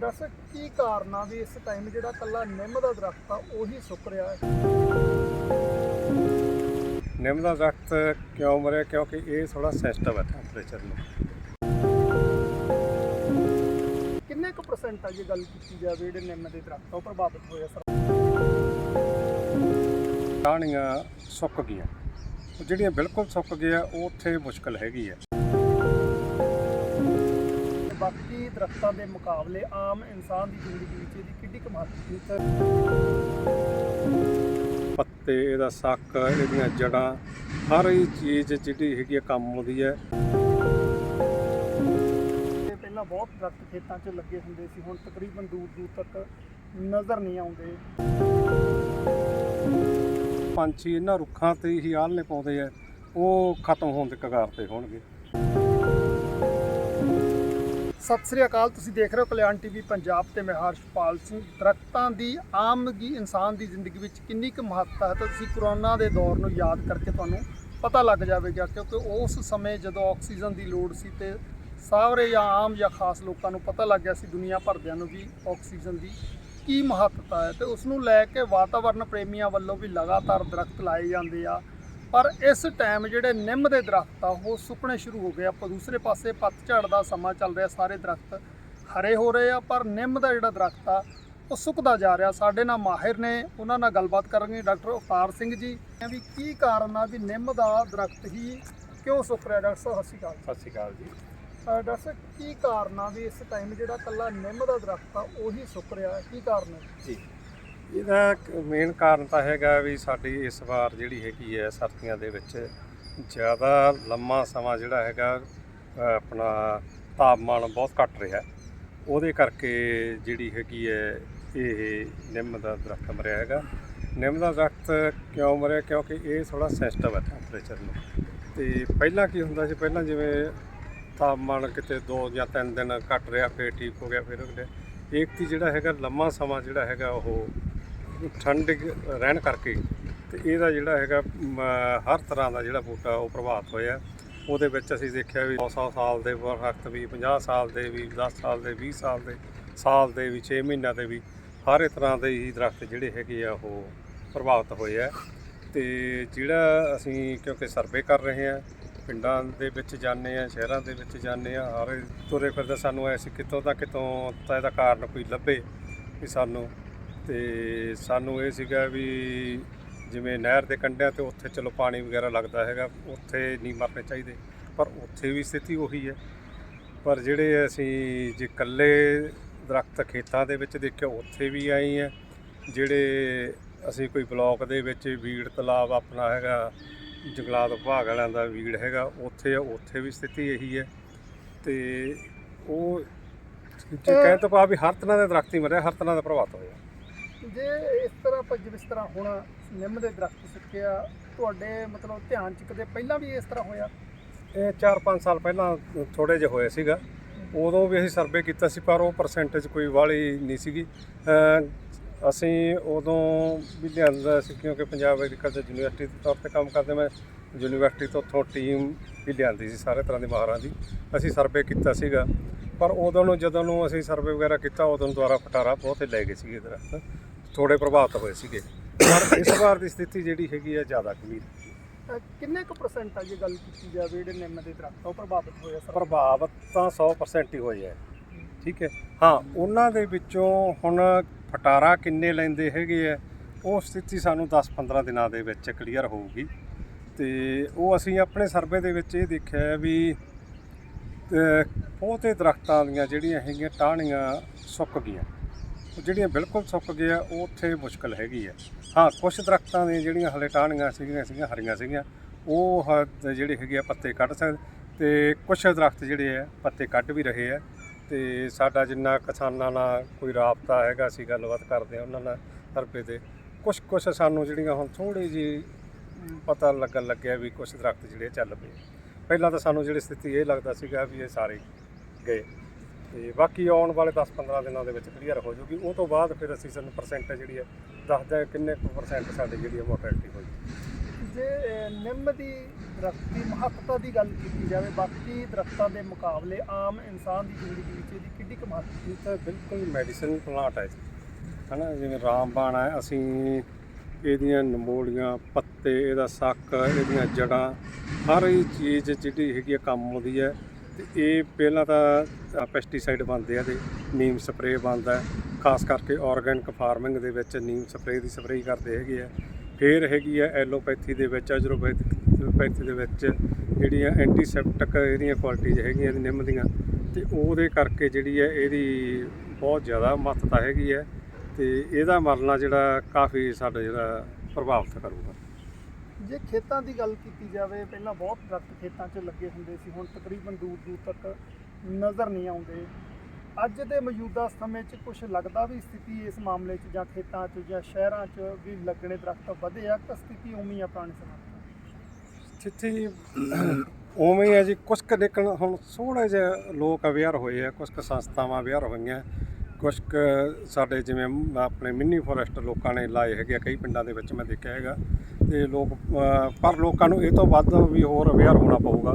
Doctor ਕੀ ਕਾਰਨ ਆ ਵੀ ਇਸ ਟਾਈਮ ਜਿਹੜਾ ਕੱਲਾ ਨਿੰਮ ਦਾ ਦਰਖਤ ਆ ਉਹੀ ਸੁੱਕ ਰਿਹਾ ਹੈ? ਨਿੰਮ ਦਾ ਦਰਖਤ ਕਿਉਂ ਮਰਿਆ? ਕਿਉਂਕਿ ਇਹ ਥੋੜਾ ਸੈਂਸਿਟਿਵ ਹੈ ਟੈਂਪਰੇਚਰ ਨੂੰ। ਕਿੰਨੇ ਕੁ ਪਰਸੈਂਟ ਆ ਜੇ ਗੱਲ ਕੀਤੀ ਜਾਵੇ ਜਿਹੜੇ ਨਿੰਮ ਦੇ ਦਰਖਤ ਉਹ ਪ੍ਰਭਾਵਿਤ ਹੋਏ ਆ ਸਰ? ਟਾਹਣੀਆਂ ਸੁੱਕ ਗਈਆਂ। ਜਿਹੜੀਆਂ ਬਿਲਕੁਲ ਸੁੱਕ ਗਈਆਂ ਉਹ ਉੱਥੇ ਮੁਸ਼ਕਲ ਹੈਗੀ ਹੈ ਬਾਕੀ ਦਰਖਤਾਂ ਦੇ ਮੁਕਾਬਲੇ ਆਮ ਇਨਸਾਨ ਦੀ ਜ਼ਿੰਦਗੀ ਵਿੱਚ ਇਹਦੀ ਕਿੰਨੀ ਕੁ ਹੈ? ਪੱਤੇ ਇਹਦਾ ਸੱਕ ਇਹਦੀਆਂ ਜੜਾਂ ਹਰ ਹੀ ਚੀਜ਼ ਜਿਹੜੀ ਹੈਗੀ ਕੰਮ ਆਉਂਦੀ ਹੈ। ਤੇ ਪਹਿਲਾਂ ਬਹੁਤ ਦਰਖਤ ਖੇਤਾਂ 'ਚ ਲੱਗੇ ਹੁੰਦੇ ਸੀ ਹੁਣ ਤਕਰੀਬਨ ਦੂਰ ਦੂਰ ਤੱਕ ਨਜ਼ਰ ਨਹੀਂ ਆਉਂਦੇ। ਪੰਛੀ ਇਹਨਾਂ ਰੁੱਖਾਂ ਤੇ ਹੀ ਆਲਣੇ ਪਾਉਂਦੇ ਆ ਉਹ ਖਤਮ ਹੋਣ ਦੇ ਕਗਾਰ ਤੇ ਹੋਣਗੇ। ਸਤਿ ਸ੍ਰੀ ਅਕਾਲ, ਤੁਸੀਂ ਦੇਖ ਰਹੇ ਹੋ ਕਲਿਆਣ ਟੀਵੀ ਪੰਜਾਬ ਤੇ ਮੈਂ ਹਰਸ਼ਪਾਲ ਸਿੰਘ। ਦਰਖਤਾਂ ਦੀ ਆਮਗੀ ਇਨਸਾਨ ਦੀ ਜ਼ਿੰਦਗੀ ਵਿੱਚ ਕਿੰਨੀ ਕੁ ਮਹੱਤਤਾ ਹੈ ਤਾਂ ਤੁਸੀਂ ਕਰੋਨਾ ਦੇ ਦੌਰ ਨੂੰ ਯਾਦ ਕਰਕੇ ਤੁਹਾਨੂੰ ਪਤਾ ਲੱਗ ਜਾਵੇਗਾ ਕਿਉਂਕਿ ਉਸ ਸਮੇਂ ਜਦੋਂ ਆਕਸੀਜਨ ਦੀ ਲੋੜ ਸੀ ਤੇ ਸਾਰੇ ਜਾਂ ਆਮ ਜਾਂ ਖਾਸ ਲੋਕਾਂ ਨੂੰ ਪਤਾ ਲੱਗ ਗਿਆ ਸੀ ਦੁਨੀਆ ਭਰਦਿਆਂ ਨੂੰ ਵੀ ਆਕਸੀਜਨ ਦੀ ਕੀ ਮਹੱਤਤਾ ਹੈ ਤੇ ਉਸ ਨੂੰ ਲੈ ਕੇ ਵਾਤਾਵਰਣ ਪ੍ਰੇਮੀਆਂ ਵੱਲੋਂ ਵੀ ਲਗਾਤਾਰ ਦਰਖਤ ਲਾਏ ਜਾਂਦੇ ਆ। ਪਰ ਇਸ ਟਾਈਮ ਜਿਹੜੇ ਨਿੰਮ ਦੇ ਦਰਖਤ ਆ ਉਹ ਸੁੱਕਣੇ ਸ਼ੁਰੂ ਹੋ ਗਏ। ਆ ਪਰ ਦੂਸਰੇ ਪਾਸੇ ਪੱਤਝੜ ਦਾ ਸਮਾਂ ਚੱਲ ਰਿਹਾ ਸਾਰੇ ਦਰਖਤ ਹਰੇ ਹੋ ਰਹੇ ਆ ਪਰ ਨਿੰਮ ਦਾ ਜਿਹੜਾ ਦਰਖਤ ਆ ਉਹ ਸੁੱਕਦਾ ਜਾ ਰਿਹਾ। ਸਾਡੇ ਨਾਲ ਮਾਹਿਰ ਨੇ ਉਹਨਾਂ ਨਾਲ ਗੱਲਬਾਤ ਕਰਾਂਗੇ ਡਾਕਟਰ ਉਪਾਰ ਸਿੰਘ ਜੀ। ਵੀ ਕੀ ਕਾਰਨ ਆ ਵੀ ਨਿੰਮ ਦਾ ਦਰਖਤ ਹੀ ਕਿਉਂ ਸੁੱਕ ਰਿਹਾ? ਡਾਕਟਰ ਸਾਹਿਬ ਸਤਿ ਸ਼੍ਰੀ ਅਕਾਲ ਸਤਿ ਸ਼੍ਰੀ ਅਕਾਲ ਜੀ। ਡਾਕਟਰ ਸਾਹਿਬ ਕੀ ਕਾਰਨ ਆ ਵੀ ਇਸ ਟਾਈਮ ਜਿਹੜਾ ਕੱਲਾ ਨਿੰਮ ਦਾ ਦਰਖਤ ਆ ਉਹੀ ਸੁੱਕ ਰਿਹਾ? ਕੀ ਕਾਰਨ ਹੈ ਜੀ। ਇਹਦਾ ਮੇਨ ਕਾਰਨ ਤਾਂ ਹੈਗਾ ਵੀ ਸਾਡੀ ਇਸ ਵਾਰ ਜਿਹੜੀ ਹੈਗੀ ਹੈ ਸਰਦੀਆਂ ਦੇ ਵਿੱਚ ਜ਼ਿਆਦਾ ਲੰਮਾ ਸਮਾਂ ਜਿਹੜਾ ਹੈਗਾ ਆਪਣਾ ਤਾਪਮਾਨ ਬਹੁਤ ਘਟ ਰਿਹਾ। ਉਹਦੇ ਕਰਕੇ ਜਿਹੜੀ ਹੈਗੀ ਹੈ ਇਹ ਨਿੰਮ ਦਾ ਦਰਖਤ ਮਰਿਆ ਹੈਗਾ। ਨਿੰਮ ਦਾ ਦਰਖਤ ਕਿਉਂ ਮਰਿਆ? ਕਿਉਂਕਿ ਇਹ ਥੋੜਾ ਸੈਂਸਿਟਿਵ ਹੈ ਟੈਂਪਰੇਚਰ ਨੂੰ। ਤੇ ਪਹਿਲਾਂ ਕੀ ਹੁੰਦਾ ਸੀ? ਪਹਿਲਾਂ ਜਿਵੇਂ ਤਾਪਮਾਨ ਕਿਤੇ 2 ਜਾਂ 3 ਦਿਨ ਘਟ ਰਿਹਾ, ਫਿਰ ਠੀਕ ਹੋ ਗਿਆ, ਫਿਰ ਰੁਕ ਗਿਆ। ਏਕਤੀ ਜਿਹੜਾ ਹੈਗਾ, ਲੰਮਾ ਸਮਾਂ ਜਿਹੜਾ ਹੈਗਾ ਉਹ ਠੰਡ ਰਹਿਣ ਕਰਕੇ ਤੇ ਇਹਦਾ ਜਿਹੜਾ ਹੈਗਾ ਹਰ ਤਰ੍ਹਾਂ ਦਾ ਜਿਹੜਾ ਬੂਟਾ ਉਹ ਪ੍ਰਭਾਵਿਤ ਹੋਇਆ। ਉਹਦੇ ਵਿੱਚ ਅਸੀਂ ਦੇਖਿਆ ਵੀ 100 ਸਾਲ ਦੇ ਦਰਖਤ ਵੀ 50 ਸਾਲ ਦੇ ਵੀ 10 ਸਾਲ ਦੇ 20 ਸਾਲ ਦੇ ਸਾਲ ਦੇ ਵੀ 6 ਮਹੀਨਿਆਂ ਦੇ ਵੀ ਹਰ ਇੱਕ ਤਰ੍ਹਾਂ ਦੇ ਹੀ ਦਰਖਤ ਜਿਹੜੇ ਹੈਗੇ ਆ ਉਹ ਪ੍ਰਭਾਵਿਤ ਹੋਏ ਆ। ਤੇ ਜਿਹੜਾ ਅਸੀਂ ਕਿਉਂਕਿ ਸਰਵੇ ਕਰ ਰਹੇ ਆ ਪਿੰਡਾਂ ਦੇ ਵਿੱਚ ਜਾਂਦੇ ਆ ਸ਼ਹਿਰਾਂ ਦੇ ਵਿੱਚ ਜਾਂਦੇ ਆ ਹਰ ਤੁਰੇ ਫਿਰਦੇ ਸਾਨੂੰ ਐਸੀ ਕਿਤੋਂ ਦਾ ਕਿਤੋਂ ਤਾਂ ਇਹਦਾ ਕਾਰਨ ਕੋਈ ਲੱਭੇ ਵੀ ਸਾਨੂੰ। ਤੇ ਸਾਨੂੰ ਇਹ ਸੀਗਾ ਵੀ ਜਿਵੇਂ ਨਹਿਰ ਦੇ ਕੰਢਿਆਂ ਤੇ ਉੱਥੇ ਚਲੋ ਪਾਣੀ ਵਗੈਰਾ ਲੱਗਦਾ ਹੈਗਾ ਉੱਥੇ ਨਹੀਂ ਮਰਨੇ ਚਾਹੀਦੇ। ਪਰ ਉੱਥੇ ਵੀ ਸਥਿਤੀ ਉਹੀ ਹੈ। ਪਰ ਜਿਹੜੇ ਅਸੀਂ ਜੇ ਇਕੱਲੇ ਦਰਖਤ ਖੇਤਾਂ ਦੇ ਵਿੱਚ ਦੇਖਿਆ ਉੱਥੇ ਵੀ ਆਈ ਹੈ। ਜਿਹੜੇ ਅਸੀਂ ਕੋਈ ਬਲਾਕ ਦੇ ਵਿੱਚ ਵੀੜ ਤਲਾਬ ਆਪਣਾ ਹੈਗਾ ਜੰਗਲਾਤ ਵਿਭਾਗ ਵਾਲਿਆਂ ਦਾ ਵੀੜ ਹੈਗਾ ਉੱਥੇ ਉੱਥੇ ਵੀ ਸਥਿਤੀ ਇਹੀ ਹੈ। ਤੇ ਉਹ ਜੇ ਕਹਿਣ ਤੋਂ ਵੀ ਹਰ ਤਰ੍ਹਾਂ ਦੇ ਦਰਖਤ ਹੀ ਮਰਿਆ ਹਰ ਤਰ੍ਹਾਂ ਦਾ ਪ੍ਰਭਾਵਿਤ ਹੋਇਆ। ਜੇ ਇਸ ਤਰ੍ਹਾਂ ਆਪਾਂ ਜਿਸ ਤਰ੍ਹਾਂ ਹੁਣ ਨਿੰਮ ਦੇ ਦਰਖਤ ਸੁੱਕਿਆ ਤੁਹਾਡੇ ਮਤਲਬ ਧਿਆਨ ਚ ਕਦੇ ਪਹਿਲਾਂ ਵੀ ਇਸ ਤਰ੍ਹਾਂ ਹੋਇਆ? ਇਹ 4-5 ਸਾਲ ਪਹਿਲਾਂ ਥੋੜੇ ਜਿਹੇ ਹੋਏ ਸੀਗਾ। ਉਦੋਂ ਵੀ ਅਸੀਂ ਸਰਵੇ ਕੀਤਾ ਸੀ, ਪਰ ਉਹ ਪਰਸੈਂਟੇਜ ਕੋਈ ਵਾਲੀ ਨਹੀਂ ਸੀਗੀ। ਅਸੀਂ ਉਦੋਂ ਵੀ ਲਿਆਂਦਾ ਸੀ, ਕਿਉਂਕਿ ਪੰਜਾਬ ਐਗਰੀਕਲਚਰ ਯੂਨੀਵਰਸਿਟੀ ਦੇ ਤੌਰ ਤੇ ਕੰਮ ਕਰਦੇ, ਮੈਂ ਯੂਨੀਵਰਸਿਟੀ ਤੋਂ ਉੱਥੋਂ ਟੀਮ ਵੀ ਲਿਆਂਦੀ ਸੀ, ਸਾਰੇ ਤਰ੍ਹਾਂ ਦੇ ਮਾਹਰਾਂ ਦੀ। ਅਸੀਂ ਸਰਵੇ ਕੀਤਾ ਸੀਗਾ। ਪਰ ਉਦੋਂ ਨੂੰ ਜਦੋਂ ਨੂੰ ਅਸੀਂ ਸਰਵੇ ਵਗੈਰਾ ਕੀਤਾ, ਉਦੋਂ ਨੂੰ ਦੁਆਰਾ ਫਟਾਰਾ ਬਹੁਤ ਲੈ ਗਏ ਸੀਗੇ ਦਰਖਤ ਥੋੜੇ ਪ੍ਰਭਾਵਿਤ ਹੋਏ ਸੀਗੇ। ਪਰ ਇਸ ਵਾਰ ਦੀ ਸਥਿਤੀ ਜਿਹੜੀ ਹੈਗੀ ਹੈ ਜ਼ਿਆਦਾ ਗੰਭੀਰ ਅਹ ਕਿੰਨੇ ਕੁ ਪਰਸੈਂਟ ਆ ਜੇ ਗੱਲ ਕੀਤੀ ਜਾਵੇ ਜਿਹੜੇ ਨਿੰਮ ਦੇ ਦਰਖਤ ਆ ਉਹ ਪ੍ਰਭਾਵਿਤ ਹੋਏ ਆ ਸਰ? ਪ੍ਰਭਾਵਿਤ ਤਾਂ 100% ਹੀ ਹੋਏ ਹੈ। ਠੀਕ ਹੈ। ਹਾਂ ਉਹਨਾਂ ਦੇ ਵਿੱਚੋਂ ਹੁਣ ਫਟਾਰਾ ਕਿੰਨੇ ਲੈਂਦੇ ਹੈਗੇ ਆ ਉਹ ਸਥਿਤੀ ਸਾਨੂੰ 10-15 ਦਿਨਾਂ ਦੇ ਵਿੱਚ ਕਲੀਅਰ ਹੋਊਗੀ। ਤੇ ਉਹ ਅਸੀਂ ਆਪਣੇ ਸਰਵੇ ਦੇ ਵਿੱਚ ਇਹ ਦੇਖਿਆ ਵੀ ਅਹ, ਬਹੁਤੇ ਦਰਖਤਾਂ ਦੀਆਂ ਜਿਹੜੀਆਂ ਹੈਗੀਆਂ ਟਾਹਣੀਆਂ ਸੁੱਕ ਗਈਆਂ। ਉਹ ਜਿਹੜੀਆਂ ਬਿਲਕੁਲ ਸੁੱਕ ਗਈਆਂ ਉਹ ਉੱਥੇ ਮੁਸ਼ਕਲ ਹੈਗੀ ਹੈ ਹਾਂ ਕੁਝ ਦਰਖਤਾਂ ਦੀਆਂ ਜਿਹੜੀਆਂ ਹਲੇ ਟਾਹਣੀਆਂ ਸੀਗੀਆਂ ਸੀਗੀਆਂ, ਹਰੀਆਂ ਸੀਗੀਆਂ, ਉਹ ਹ- ਜਿਹੜੇ ਹੈਗੇ ਆ, ਪੱਤੇ ਕੱਢ ਸਕਦੇ। ਤੇ ਕੁਝ ਦਰਖਤ ਜਿਹੜੇ ਆ, ਪੱਤੇ ਕੱਢ ਵੀ ਰਹੇ ਆ। ਤੇ ਸਾਡਾ ਜਿੰਨਾ ਕਿਸਾਨਾਂ ਨਾਲ ਕੋਈ ਰਾਬਤਾ ਹੈਗਾ ਅਸੀਂ ਗੱਲਬਾਤ ਕਰਦੇ ਆ ਉਹਨਾਂ ਨਾਲ ਸਰਵੇ ਤੇ। ਕੁਝ ਕੁਝ ਸਾਨੂੰ ਜਿਹੜੀਆਂ ਹੁਣ ਥੋੜੀ ਜੀ ਪਤਾ ਲੱਗਣ ਲੱਗਿਆ ਵੀ ਕੁਝ ਦਰਖਤ ਜਿਹੜੇ ਚੱਲ ਪਏ। ਪਹਿਲਾਂ ਤਾਂ ਸਾਨੂੰ ਜਿਹੜੀ ਸਥਿਤੀ ਇਹ ਲੱਗਦਾ ਸੀਗਾ ਵੀ ਇਹ ਸਾਰੇ ਗਏ। ਤੇ ਬਾਕੀ ਆਉਣ ਵਾਲੇ 10-15 ਦਿਨਾਂ ਦੇ ਵਿੱਚ ਕਲੀਅਰ ਹੋ ਜਾਊਗੀ। ਉਹ ਤੋਂ ਬਾਅਦ ਫਿਰ ਅਸੀਂ ਸਾਨੂੰ ਪਰਸੈਂਟ ਜਿਹੜੀ ਹੈ ਦੱਸਦੇ ਹਾਂ ਕਿੰਨੇ ਕੁ ਪਰਸੈਂਟ ਸਾਡੀ ਜਿਹੜੀ ਹੈ ਮੋਰਟੈਲਿਟੀ ਹੋਈ। ਜੇ ਨਿੰਮ ਦੀ ਦਰਖਤ ਦੀ ਮਹੱਤਤਾ ਦੀ ਗੱਲ ਕੀਤੀ ਜਾਵੇ ਬਾਕੀ ਦਰਖਤਾਂ ਦੇ ਮੁਕਾਬਲੇ ਆਮ ਇਨਸਾਨ ਦੀ ਜ਼ਿੰਦਗੀ ਵਿੱਚ ਇਹਦੀ ਕਿੰਨੀ ਕੁ ਮਹੱਤਤਾ ਤਾਂ ਬਿਲਕੁਲ ਮੈਡੀਸਨ ਪਲਾਂਟ ਹੈ ਜੀ। ਹਨਾ ਜਿਵੇਂ ਰਾਮਬਾਣ ਹੈ ਅਸੀਂ ਇਹਦੀਆਂ ਨਮੋਲੀਆਂ ਪੱਤੇ ਇਹਦਾ ਸੱਕ ਇਹਦੀਆਂ ਜੜਾਂ ਹਰ ਇੱਕ ਚੀਜ਼ ਜਿਹੜੀ ਹੈਗੀ ਕੰਮ ਆਉਂਦੀ ਹੈ। ਤੇ ਇਹ ਪਹਿਲਾਂ ਤਾਂ ਪੈਸਟੀਸਾਈਡ ਬਣਦੇ ਆ ਤੇ ਨੀਮ ਸਪਰੇਅ ਬਣਦਾ ਖਾਸ ਕਰਕੇ ਆਰਗੈਨਿਕ ਫਾਰਮਿੰਗ ਦੇ ਵਿੱਚ ਨੀਮ ਸਪਰੇਅ ਦੀ ਸਪਰੇਅ ਕਰਦੇ ਹੈਗੇ ਆ। ਫਿਰ ਹੈਗੀ ਆ ਐਲੋਪੈਥੀ ਦੇ ਵਿੱਚ ਅਜਰੋਪੈਥੀ ਦੇ ਵਿੱਚ ਜਿਹੜੀਆਂ ਐਂਟੀਸੈਪਟਿਕ ਇਹਦੀਆਂ ਕੁਆਲਿਟੀਜ਼ ਹੈਗੀਆਂ ਨਿੰਮ ਦੀਆਂ ਤੇ ਉਹਦੇ ਕਰਕੇ ਜਿਹੜੀ ਹੈ ਇਹਦੀ ਬਹੁਤ ਜ਼ਿਆਦਾ ਮਹੱਤਤਾ ਹੈਗੀ ਹੈ ਤੇ ਇਹਦਾ ਮਰਨਾ ਜਿਹੜਾ ਕਾਫੀ ਸਾਡਾ ਜਿਹੜਾ ਪ੍ਰਭਾਵਿਤ ਕਰੂਗਾ। ਜੇ ਖੇਤਾਂ ਦੀ ਗੱਲ ਕੀਤੀ ਜਾਵੇ, ਪਹਿਲਾਂ ਬਹੁਤ ਦਰਖਤ ਖੇਤਾਂ 'ਚ ਲੱਗੇ ਹੁੰਦੇ ਸੀ, ਹੁਣ ਤਕਰੀਬਨ ਦੂਰ ਦੂਰ ਤੱਕ ਨਜ਼ਰ ਨਹੀਂ ਆਉਂਦੇ। ਅੱਜ ਦੇ ਮੌਜੂਦਾ ਸਮੇਂ 'ਚ ਕੁਝ ਲੱਗਦਾ ਵੀ ਸਥਿਤੀ ਇਸ ਮਾਮਲੇ 'ਚ ਜਾਂ ਖੇਤਾਂ 'ਚ ਜਾਂ ਸ਼ਹਿਰਾਂ 'ਚ ਵੀ ਲੱਗਣੇ ਦਰਖਤ ਵਧੇ ਆ ਕਿ ਸਥਿਤੀ ਉਵੇਂ ਹੀ ਆ ਪੁਰਾਣੇ ਸਮੇਂ ਸਥਿਤੀ ਉਵੇਂ ਹੀ ਹੈ ਜੀ। ਕੁਛ ਕੁ ਲੇਕਿਨ ਹੁਣ ਥੋੜਾ ਜਿਹਾ ਲੋਕ ਅਵੇਅਰ ਹੋਏ ਆ, ਕੁਛ ਕੁ ਸੰਸਥਾਵਾਂ ਅਵੇਅਰ ਹੋਈਆਂ। ਕੁਛ ਕੁ ਸਾਡੇ ਜਿਵੇਂ ਆਪਣੇ ਮਿੰਨੀ ਫੋਰੈਸਟ ਲੋਕਾਂ ਨੇ ਲਾਏ ਹੈਗੇ ਆ ਕਈ ਪਿੰਡਾਂ ਦੇ ਵਿੱਚ ਮੈਂ ਦੇਖਿਆ ਹੈਗਾ। ਤੇ ਲੋਕ ਪਰ ਲੋਕਾਂ ਨੂੰ ਇਹ ਤੋਂ ਵੱਧ ਵੀ ਹੋਰ ਅਵੇਅਰ ਹੋਣਾ ਪਊਗਾ।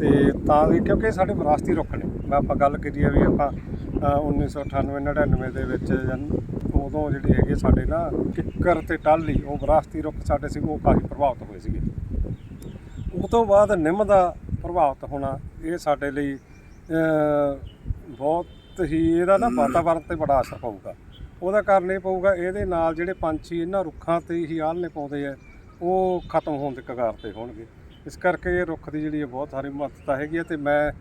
ਤੇ ਤਾਂ ਵੀ ਕਿਉਂਕਿ ਸਾਡੇ ਵਿਰਾਸਤੀ ਰੁੱਖ ਨੇ। ਮੈਂ ਆਪਾਂ ਗੱਲ ਕਰੀਏ ਵੀ ਆਪਾਂ ਅ, 1998 99 ਦੇ ਵਿੱਚ ਉਦੋਂ ਜਿਹੜੀ ਹੈਗੀ ਸਾਡੇ ਨਾ ਕਿੱਕਰ ਤੇ ਟਾਹਲੀ ਉਹ ਵਿਰਾਸਤੀ ਰੁੱਖ ਸਾਡੇ ਸੀ ਉਹ ਕਾਫੀ ਪ੍ਰਭਾਵਿਤ ਹੋਏ ਸੀਗੇ। ਉਹ ਤੋਂ ਬਾਅਦ ਨਿੰਮ ਦਾ ਪ੍ਰਭਾਵਿਤ ਹੋਣਾ ਇਹ ਸਾਡੇ ਲਈ ਬਹੁਤ ਬਹੁਤ ਹੀ ਇਹਦਾ ਨਾ ਵਾਤਾਵਰਣ ਤੇ ਬੜਾ ਅਸਰ ਪਊਗਾ। ਉਹਦਾ ਕਾਰਨ ਇਹ ਪਊਗਾ ਇਹਦੇ ਨਾਲ ਜਿਹੜੇ ਪੰਛੀ ਇਹਨਾਂ ਰੁੱਖਾਂ ਤੇ ਹੀ ਆਲਣੇ ਪਾਉਂਦੇ ਆ ਉਹ ਖਤਮ ਹੋਣ ਦੇ ਕਗਾਰ ਤੇ ਹੋਣਗੇ। ਇਸ ਕਰਕੇ ਇਹ ਰੁੱਖ ਦੀ ਜਿਹੜੀ ਹੈ ਬਹੁਤ ਸਾਰੀ ਮਹੱਤਤਾ ਹੈਗੀ ਹੈ ਤੇ ਮੈਂ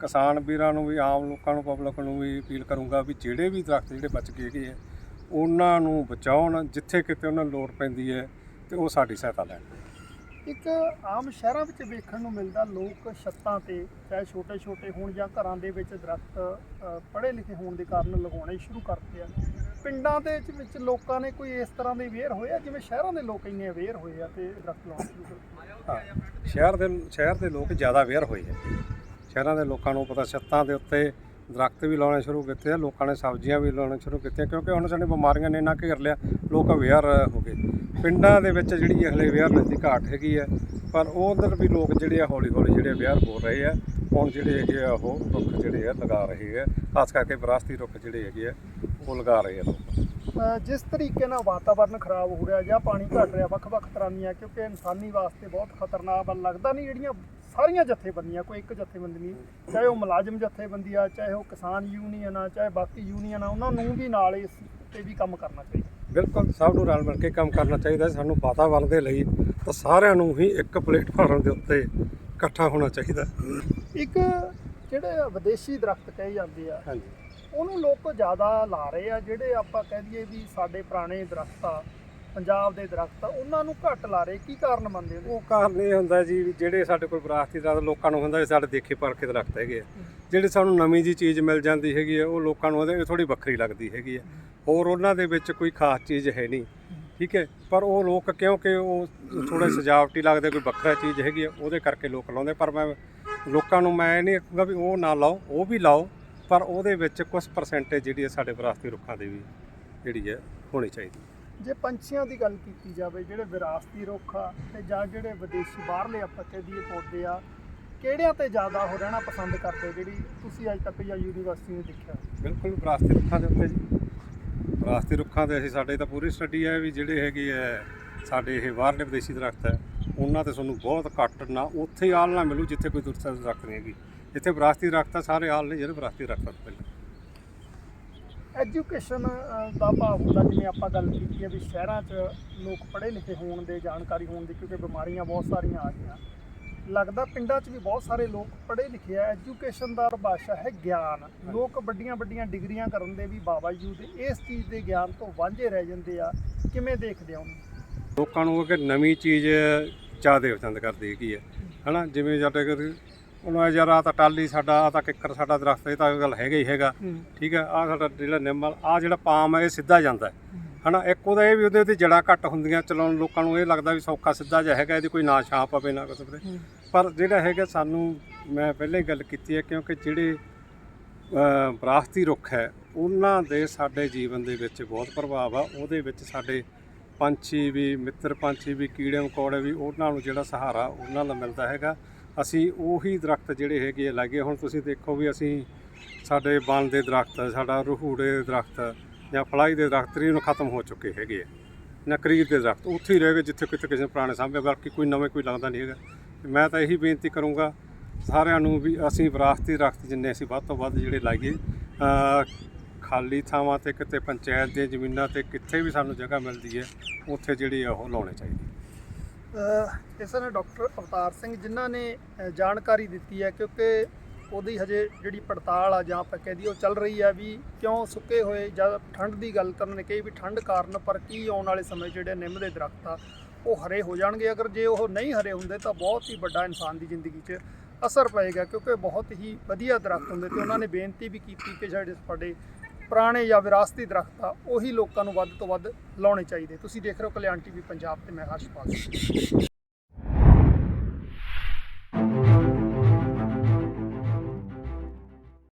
ਕਿਸਾਨ ਵੀਰਾਂ ਨੂੰ ਵੀ ਆਮ ਲੋਕਾਂ ਨੂੰ ਪਬਲਿਕ ਨੂੰ ਵੀ ਅਪੀਲ ਕਰੂੰਗਾ ਵੀ ਜਿਹੜੇ ਵੀ ਦਰਖਤ ਜਿਹੜੇ ਬਚ ਗਏ ਹੈਗੇ ਆ ਉਹਨਾਂ ਨੂੰ ਬਚਾਉਣ ਜਿੱਥੇ ਕਿਤੇ ਉਹਨਾਂ ਲੋੜ ਪੈਂਦੀ ਹੈ ਤੇ ਉਹ ਸਾਡੀ ਸਹਾਇਤਾ ਲੈਣ। ਇੱਕ ਆਮ ਸ਼ਹਿਰਾਂ ਵਿੱਚ ਵੇਖਣ ਨੂੰ ਮਿਲਦਾ, ਲੋਕ ਛੱਤਾਂ ਤੇ, ਚਾਹੇ ਛੋਟੇ ਛੋਟੇ ਹੋਣ ਜਾਂ ਘਰਾਂ ਦੇ ਵਿੱਚ ਦਰਖਤ ਪੜ੍ਹੇ ਲਿਖੇ ਹੋਣ ਦੇ ਕਾਰਨ ਲਗਾਉਣੇ ਸ਼ੁਰੂ ਕਰਤੇ ਆ। ਪਿੰਡਾਂ ਦੇ ਵਿੱਚ- ਵਿੱਚ ਲੋਕਾਂ ਨੇ ਕੋਈ ਇਸ ਤਰ੍ਹਾਂ ਦੇ ਅਵੇਅਰ ਹੋਇਆ ਜਿਵੇਂ ਸ਼ਹਿਰਾਂ ਦੇ ਲੋਕ ਇੰਨੇ ਅਵੇਅਰ ਹੋਏ ਆ ਤੇ ਦਰਖਤ ਲਾਉਣਾ ਸ਼ੁਰੂ ਕਰ ਸ਼ਹਿਰ ਦੇ ਸ਼ਹਿਰ ਦੇ ਲੋਕ ਜ਼ਿਆਦਾ ਅਵੇਅਰ ਹੋਏ ਆ। ਸ਼ਹਿਰਾਂ ਦੇ ਲੋਕਾਂ ਨੂੰ ਪਤਾ, ਛੱਤਾਂ ਦੇ ਉੱਤੇ ਦਰਖਤ ਵੀ ਲਾਉਣੇ ਸ਼ੁਰੂ ਕੀਤੇ ਆ, ਲੋਕਾਂ ਨੇ ਸਬਜ਼ੀਆਂ ਵੀ ਲਾਉਣੇ ਸ਼ੁਰੂ ਕੀਤੀਆਂ ਕਿਉਂਕਿ ਹੁਣ ਸਾਡੇ ਬਿਮਾਰੀਆਂ ਨੇ ਇੰਨਾ ਘੇਰ ਲਿਆ, ਲੋਕ ਅਵੇਅਰ ਹੋ ਗਏ। ਪਿੰਡਾਂ ਦੇ ਵਿੱਚ ਜਿਹੜੀ ਹਲੇ ਅਵੇਅਰਨੈਸ ਦੀ ਘਾਟ ਹੈਗੀ ਹੈ ਪਰ ਉਧਰ ਵੀ ਲੋਕ ਜਿਹੜੇ ਆ ਹੌਲੀ ਹੌਲੀ ਜਿਹੜੇ ਅਵੇਅਰ ਹੋ ਰਹੇ ਆ, ਹੁਣ ਜਿਹੜੇ ਹੈਗੇ ਆ ਉਹ ਰੁੱਖ ਜਿਹੜੇ ਆ ਲਗਾ ਰਹੇ ਆ, ਖਾਸ ਕਰਕੇ ਵਿਰਾਸਤੀ ਰੁੱਖ ਜਿਹੜੇ ਹੈਗੇ ਆ, ਉਹ ਲਗਾ ਰਹੇ ਆ ਲੋਕ। ਜਿਸ ਤਰੀਕੇ ਨਾਲ ਵਾਤਾਵਰਨ ਖਰਾਬ ਹੋ ਰਿਹਾ ਜਾਂ ਪਾਣੀ ਘਟ ਰਿਹਾ, ਵੱਖ-ਵੱਖ ਤਰ੍ਹਾਂ ਦੀਆਂ, ਕਿਉਂਕਿ ਇਨਸਾਨੀ ਵਾਸਤੇ ਬਹੁਤ ਖਤਰਨਾਕ ਲੱਗਦਾ ਨਹੀਂ ਜਿਹੜੀਆਂ ਸਾਰੀਆਂ ਜਥੇਬੰਦੀਆਂ ਕੋਈ ਇੱਕ ਜਥੇਬੰਦੀ ਨਹੀਂ ਚਾਹੇ ਉਹ ਮੁਲਾਜ਼ਮ ਜਥੇਬੰਦੀ ਆ ਚਾਹੇ ਉਹ ਕਿਸਾਨ ਯੂਨੀਅਨ ਆ ਚਾਹੇ ਬਾਕੀ ਯੂਨੀਅਨ ਆ ਉਹਨਾਂ ਨੂੰ ਵੀ ਨਾਲ ਇਸ ਤੇ ਵੀ ਕੰਮ ਕਰਨਾ ਚਾਹੀਦਾ ਬਿਲਕੁਲ ਸਭ ਨੂੰ ਰਲ ਮਿਲ ਕੇ ਕੰਮ ਕਰਨਾ ਚਾਹੀਦਾ। ਸਾਨੂੰ ਵਾਤਾਵਰਣ ਦੇ ਲਈ ਤਾਂ ਸਾਰਿਆਂ ਨੂੰ ਹੀ ਇੱਕ ਪਲੇਟਫਾਰਮ ਦੇ ਉੱਤੇ ਇਕੱਠਾ ਹੋਣਾ ਚਾਹੀਦਾ ਇੱਕ ਜਿਹੜੇ ਵਿਦੇਸ਼ੀ ਦਰਖਤ ਕਹੇ ਜਾਂਦੇ ਆ ਹਾਂਜੀ ਉਹਨੂੰ ਲੋਕ ਜ਼ਿਆਦਾ ਲਾ ਰਹੇ ਆ ਜਿਹੜੇ ਆਪਾਂ ਕਹਿ ਦਈਏ ਵੀ ਸਾਡੇ ਪੁਰਾਣੇ ਦਰਖਤ ਆ ਪੰਜਾਬ ਦੇ ਦਰਖਤ ਆ, ਉਹਨਾਂ ਨੂੰ ਘੱਟ ਲਾ ਰਹੇ, ਕੀ ਕਾਰਨ ਮੰਨਦੇ ਹੋ ਉਹ ਕਾਰਨ ਇਹ ਹੁੰਦਾ ਜੀ ਵੀ ਜਿਹੜੇ ਸਾਡੇ ਕੋਲ ਵਿਰਾਸਤੀ ਦਾ ਲੋਕਾਂ ਨੂੰ ਹੁੰਦਾ ਵੀ ਸਾਡੇ ਦੇਖੇ ਪਰਖੇ ਦਰਖਤ ਹੈਗੇ ਆ। ਜਿਹੜੇ ਸਾਨੂੰ ਨਵੀਂ ਜੀ ਚੀਜ਼ ਮਿਲ ਜਾਂਦੀ ਹੈਗੀ ਆ, ਉਹ ਲੋਕਾਂ ਨੂੰ ਉਹਦੇ ਥੋੜੀ ਵੱਖਰੀ ਲੱਗਦੀ ਹੈਗੀ ਆ। ਹੋਰ ਉਹਨਾਂ ਦੇ ਵਿੱਚ ਕੋਈ ਖਾਸ ਚੀਜ਼ ਹੈ ਨਹੀਂ, ਠੀਕ ਹੈ? ਪਰ ਉਹ ਲੋਕ ਕਿਉਂਕਿ ਉਹ ਥੋੜੇ ਸਜਾਵਟੀ ਲੱਗਦੇ, ਕੋਈ ਵੱਖਰਾ ਚੀਜ਼ ਹੈਗੀ ਆ, ਉਹਦੇ ਕਰਕੇ ਲੋਕ ਲਾਉਂਦੇ। ਪਰ ਮੈਂ ਲੋਕਾਂ ਨੂੰ ਮੈਂ ਇਹ ਨਹੀਂ ਕਹੂੰਗਾ ਵੀ ਉਹ ਨਾ ਲਾਓ, ਉਹ ਵੀ ਲਾਓ, ਪਰ ਉਹਦੇ ਵਿੱਚ ਕੁਝ ਪਰਸੈਂਟੇਜ ਜਿਹੜੀ ਹੈ ਸਾਡੇ ਵਿਰਾਸਤੀ ਰੁੱਖਾਂ ਦੀ ਵੀ ਜਿਹੜੀ ਹੈ ਹੋਣੀ ਚਾਹੀਦੀ। ਜੇ ਪੰਛੀਆਂ ਦੀ ਗੱਲ ਕੀਤੀ ਜਾਵੇ, ਜਿਹੜੇ ਵਿਰਾਸਤੀ ਰੁੱਖ ਆ ਤੇ ਜਾਂ ਜਿਹੜੇ ਵਿਦੇਸ਼ੀ ਬਾਹਰਲੇ ਆਪਾਂ ਕਹਿ ਪੌਦੇ ਆ, ਕਿਹੜਿਆਂ ਤੇ ਜ਼ਿਆਦਾ ਉਹ ਰਹਿਣਾ ਪਸੰਦ ਕਰਦੇ ਜਿਹੜੀ ਤੁਸੀਂ ਅੱਜ ਤੱਕ ਜਾਂ ਯੂਨੀਵਰਸਿਟੀ ਨੇ ਦੇਖਿਆ? ਬਿਲਕੁਲ ਵਿਰਾਸਤੀ ਰੁੱਖਾਂ ਦੇ ਉੱਤੇ ਜੀ। ਵਿਰਾਸਤੀ ਰੁੱਖਾਂ ਦੇ ਅਸੀਂ, ਸਾਡੇ ਤਾਂ ਪੂਰੀ ਸਟੱਡੀ ਹੈ ਵੀ ਜਿਹੜੇ ਹੈਗੇ ਹੈ ਸਾਡੇ ਇਹ ਬਾਹਰਲੇ ਵਿਦੇਸ਼ੀ ਦਰਖਤ ਹੈ, ਉਹਨਾਂ ਤੇ ਤੁਹਾਨੂੰ ਬਹੁਤ ਘੱਟ ਨਾ ਉੱਥੇ ਆਲ ਨਾ ਮਿਲੂ ਜਿੱਥੇ ਕੋਈ ਦੂਸਰਾ ਦਰਖਤ ਨਹੀਂ ਹੈਗੀ। ਜਿੱਥੇ ਵਿਰਾਸਤੀ ਦਰਖਤ ਆ, ਸਾਰੇ ਆਲ ਨੇ ਜਿਹੜੇ ਵਿਰਾਸਤੀ ਦਰਖਤ ਪਹਿਲਾਂ ਐਜੂਕੇਸ਼ਨ ਦਾ ਭਾਵ ਹੁੰਦਾ, ਜਿਵੇਂ ਆਪਾਂ ਗੱਲ ਕੀਤੀ ਹੈ ਵੀ ਸ਼ਹਿਰਾਂ 'ਚ ਲੋਕ ਪੜ੍ਹੇ ਲਿਖੇ ਹੋਣ ਦੇ, ਜਾਣਕਾਰੀ ਹੋਣ ਦੀ, ਕਿਉਂਕਿ ਬਿਮਾਰੀਆਂ ਬਹੁਤ ਸਾਰੀਆਂ ਆ ਗਈਆਂ। ਲੱਗਦਾ ਪਿੰਡਾਂ 'ਚ ਵੀ ਬਹੁਤ ਸਾਰੇ ਲੋਕ ਪੜ੍ਹੇ ਲਿਖੇ ਆ, ਐਜੂਕੇਸ਼ਨ ਦਾ ਭਾਸ਼ਾ ਹੈ ਗਿਆਨ। ਲੋਕ ਵੱਡੀਆਂ ਵੱਡੀਆਂ ਡਿਗਰੀਆਂ ਕਰਨ ਦੇ ਵੀ ਬਾਵਜੂਦ ਇਸ ਚੀਜ਼ ਦੇ ਗਿਆਨ ਤੋਂ ਵਾਂਝੇ ਰਹਿ ਜਾਂਦੇ ਆ। ਕਿਵੇਂ ਦੇਖਦੇ ਆ ਉਹਨੂੰ? ਲੋਕਾਂ ਨੂੰ ਕਿ ਨਵੀਂ ਚੀਜ਼ ਜ਼ਿਆਦਾ ਪਸੰਦ ਕਰਦੇ ਹੈਗੀ ਹੈ। ਹਨਾ? ਜਿਵੇਂ ਸਾਡੇ ਉਹਨਾਂ ਯਾਰ ਆ ਤਾਂ ਟਾਲੀ ਸਾਡਾ ਆ ਤਾਂ ਕਿੱਕਰ ਸਾਡਾ ਦਰਖਤ ਇਹ ਤਾਂ ਗੱਲ ਹੈਗਾ ਹੀ ਹੈਗਾ। ਠੀਕ ਹੈ ਆ ਸਾਡਾ ਜਿਹੜਾ ਨਿੰਮਲ ਆ ਜਿਹੜਾ ਪਾਮ ਹੈ ਇਹ ਸਿੱਧਾ ਜਾਂਦਾ ਹੈ। ਹਨਾ ਇੱਕ ਉਹਦਾ ਇਹ ਵੀ ਉਹਦੇ ਤੇ ਜੜਾਂ ਘੱਟ ਹੁੰਦੀਆਂ ਚਲਾਉਣ ਲੋਕਾਂ ਨੂੰ ਇਹ ਲੱਗਦਾ ਵੀ ਸੌਖਾ ਸਿੱਧਾ ਜਿਹਾ ਹੈਗਾ ਇਹਦੀ ਕੋਈ ਨਾ ਛਾਂ ਪਵੇ ਨਾ ਕੁਛ ਪਵੇ। ਪਰ ਜਿਹੜਾ ਹੈਗਾ ਸਾਨੂੰ ਮੈਂ ਪਹਿਲਾਂ ਹੀ ਗੱਲ ਕੀਤੀ ਹੈ ਕਿਉਂਕਿ ਜਿਹੜੇ ਵਿਰਾਸਤੀ ਰੁੱਖ ਹੈ ਉਹਨਾਂ ਦੇ ਸਾਡੇ ਜੀਵਨ ਦੇ ਵਿੱਚ ਬਹੁਤ ਪ੍ਰਭਾਵ ਆ। ਉਹਦੇ ਵਿੱਚ ਸਾਡੇ ਪੰਛੀ ਵੀ ਮਿੱਤਰ ਪੰਛੀ ਵੀ ਕੀੜੇ ਮਕੌੜੇ ਵੀ ਉਹਨਾਂ ਨੂੰ ਜਿਹੜਾ ਸਹਾਰਾ ਉਹਨਾਂ ਦਾ ਮਿਲਦਾ ਹੈਗਾ। ਅਸੀਂ ਉਹੀ ਦਰਖਤ ਜਿਹੜੇ ਹੈਗੇ ਆ ਲਾਗੇ ਹੁਣ ਤੁਸੀਂ ਦੇਖੋ ਵੀ ਅਸੀਂ ਸਾਡੇ ਬਣ ਦੇ ਦਰਖਤ, ਸਾਡਾ ਰਹੂੜੇ ਦੇ ਦਰਖਤ ਜਾਂ ਫਲਾਈ ਦੇ ਦਰਖਤ ਤਕਰੀਬਨ ਖਤਮ ਹੋ ਚੁੱਕੇ ਹੈਗੇ ਆ। ਜਾਂ ਕਰੀਰ ਦੇ ਦਰਖਤ, ਉੱਥੇ ਹੀ ਰਹਿ ਗਏ ਜਿੱਥੇ ਕਿਤੇ ਕਿਸੇ ਨੇ ਪੁਰਾਣੇ ਸਾਂਭੇ ਬਾਕੀ ਕੋਈ ਨਵੇਂ ਕੋਈ ਲੱਗਦਾ ਨਹੀਂ ਹੈਗਾ। ਮੈਂ ਤਾਂ ਇਹੀ ਬੇਨਤੀ ਕਰੂੰਗਾ ਸਾਰਿਆਂ ਨੂੰ ਵੀ ਅਸੀਂ ਵਿਰਾਸਤੀ ਦਰਖਤ ਜਿੰਨੇ ਅਸੀਂ ਵੱਧ ਤੋਂ ਵੱਧ ਜਿਹੜੇ ਲਾਈਏ ਖਾਲੀ ਥਾਵਾਂ ਤੇ ਕਿਤੇ ਪੰਚਾਇਤ ਦੀਆਂ ਜ਼ਮੀਨਾਂ ਤੇ ਕਿੱਥੇ ਵੀ ਸਾਨੂੰ ਜਗ੍ਹਾ ਮਿਲਦੀ ਹੈ, ਉੱਥੇ ਜਿਹੜੀ ਆ ਉਹ ਲਾਉਣੇ ਚਾਹੀਦੇ ਅਹ ਇਸ ਡਾਕਟਰ ਅਵਤਾਰ ਸਿੰਘ ਜਿਨ੍ਹਾਂ ਨੇ ਜਾਣਕਾਰੀ ਦਿੱਤੀ ਹੈ ਕਿਉਂਕਿ ਉਹਦੀ ਹਜੇ ਜਿਹੜੀ ਪੜਤਾਲ ਆ ਜਾਂ ਆਪਾਂ ਕਹਿ ਦਈਏ ਉਹ ਚੱਲ ਰਹੀ ਹੈ ਵੀ ਕਿਉਂ ਸੁੱਕੇ ਹੋਏ ਜਾਂ ਠੰਡ ਦੀ ਗੱਲ ਕਰਨ ਨੇ ਕਹੀ ਵੀ ਠੰਡ ਕਾਰਨ ਪਰ ਕੀ ਆਉਣ ਵਾਲੇ ਸਮੇਂ ਜਿਹੜੇ ਨਿੰਮ ਦੇ ਦਰਖਤ ਆ, ਉਹ ਹਰੇ ਹੋ ਜਾਣਗੇ। ਅਗਰ ਜੇ ਉਹ ਨਹੀਂ ਹਰੇ ਹੁੰਦੇ ਤਾਂ ਬਹੁਤ ਹੀ ਵੱਡਾ ਇਨਸਾਨ ਦੀ ਜ਼ਿੰਦਗੀ 'ਚ ਅਸਰ ਪਏਗਾ ਕਿਉਂਕਿ ਬਹੁਤ ਹੀ ਵਧੀਆ ਦਰਖਤ ਹੁੰਦੇ ਤੇ ਉਹਨਾਂ ਨੇ ਬੇਨਤੀ ਵੀ ਕੀਤੀ ਕਿ ਜਿਹੜੇ ਸਾਡੇ ਪੁਰਾਣੇ ਜਾਂ ਵਿਰਾਸਤੀ ਦਰਖਤ ਆ, ਉਹੀ ਲੋਕਾਂ ਨੂੰ ਵੱਧ ਤੋਂ ਵੱਧ ਲਾਉਣੇ ਚਾਹੀਦੇ। ਤੁਸੀਂ ਦੇਖ ਰਹੇ ਹੋ ਕਲਿਆਣ ਟੀਵੀ ਪੰਜਾਬ ਤੇ, ਮੈਂ ਹਰਸ਼ਪਾਲ ਸਿੰਘ